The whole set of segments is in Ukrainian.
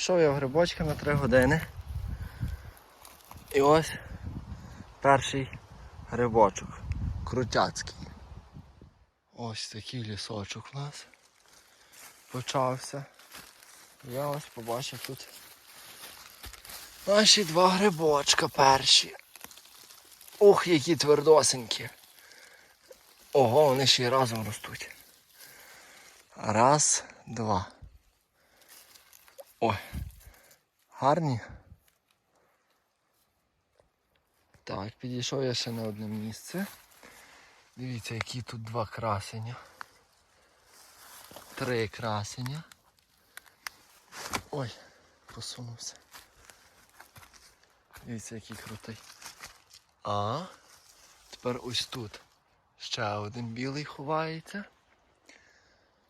Пішов я в грибочки на 3 години. І ось перший грибочок. Крутяцький. Ось такий лісочок у нас почався. Я ось побачив тут наші два грибочка перші. Ух, які твердосенькі. Ого, вони ще й разом ростуть. Раз, два. Ой. Гарні. Так, підійшов я ще на одне місце. Дивіться, які тут два красення. Три красення. Ой, посунувся. Дивіться, який крутий. А тепер ось тут ще один білий ховається.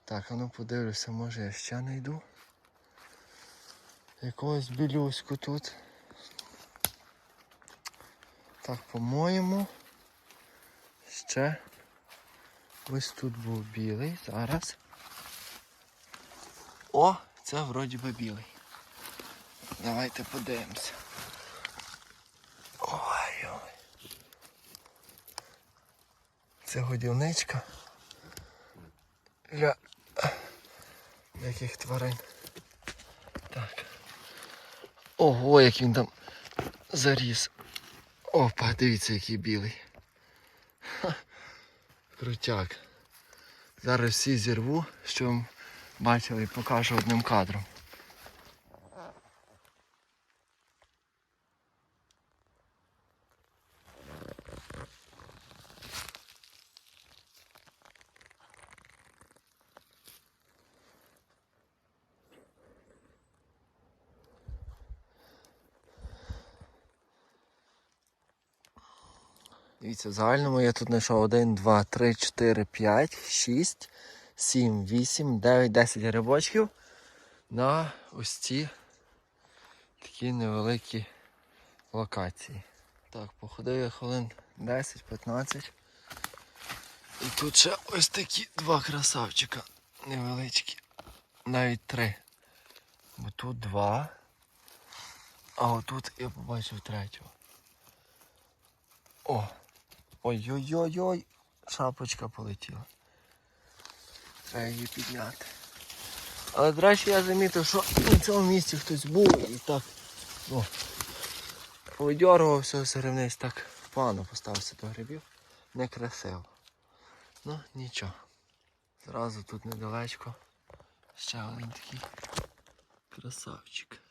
Так, а ну подивлюся, може я ще знайду. Якогось білюську тут. Так, по-моєму, ще ось тут був білий. Зараз. О, це вроді би білий. Давайте подивимося. Ой, ой. Це годівничка для яких тварин. Так. Ого, як він там заріс. Опа, дивіться, який білий. Ха. Крутяк. Зараз всі зірву, що ви бачили і покажу одним кадром. Дивіться, в загальному я тут знайшов 1, 2, 3, 4, 5, 6, 7, 8, 9, 10 грибочків на ось ці такі невеликі локації. Так, походив я хвилин 10-15. І тут ще ось такі два красавчика невеличкі. Навіть три. Бо тут два. А отут я побачив третього. О! Ой-ой-ой-ой! Шапочка полетіла. Треба її підняти. Але, речі, я замітив, що на цьому місці хтось був і так о, видьоргувався все вниз, так погано поставився до грибів. Некрасиво. Ну, нічого. Зразу тут недалечко. Ще один такий красавчик.